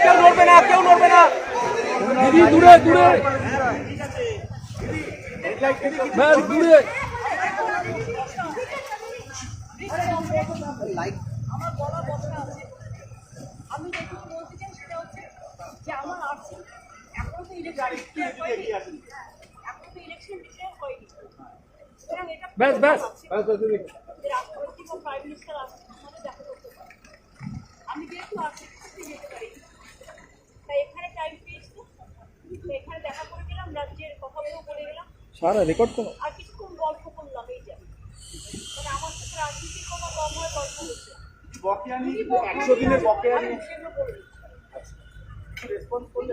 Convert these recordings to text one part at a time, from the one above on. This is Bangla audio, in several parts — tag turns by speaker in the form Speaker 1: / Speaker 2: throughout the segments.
Speaker 1: কেউ নড়বে না কেউ নড়বে না দিদি দূরে দূরে দূরে ব্যাস ব্যাস।
Speaker 2: রাষ্ট্রপতি বা প্রাইম মিনিস্টার আসছে আমাদের দেখা করতে পারে আমি যেহেতু আর্থিক যেতে পারি তাই এখানে টাইম পেয়েছি তো এখানে দেখা করে গেলাম রাজ্যের কথাগুলো বলে গেলাম
Speaker 1: সারা রেকর্ড করো
Speaker 2: আর কিছুক্ষণ গল্প করলাম এই যে। মানে আমার সাথে রাজনীতির কথা কম হয় গল্প হচ্ছে
Speaker 3: বকেয়া নিয়ে একশো দিনের বকেয়া
Speaker 2: আমি
Speaker 3: নিয়ে
Speaker 2: সেগুলো বলে দিচ্ছি
Speaker 3: রেসপন্স করলে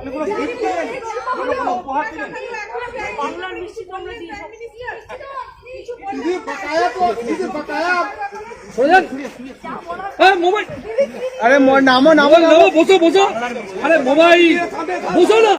Speaker 3: আপনি কোনো গিফট দিলেন কোনো কোনো উপহার দিলেন।
Speaker 2: মিষ্টি আমরা দিই
Speaker 1: হ্যাঁ মোবাইল
Speaker 4: আরে নামো নামো
Speaker 1: মোবাইল বসো বসো। আরে মোবাইল। বসো না।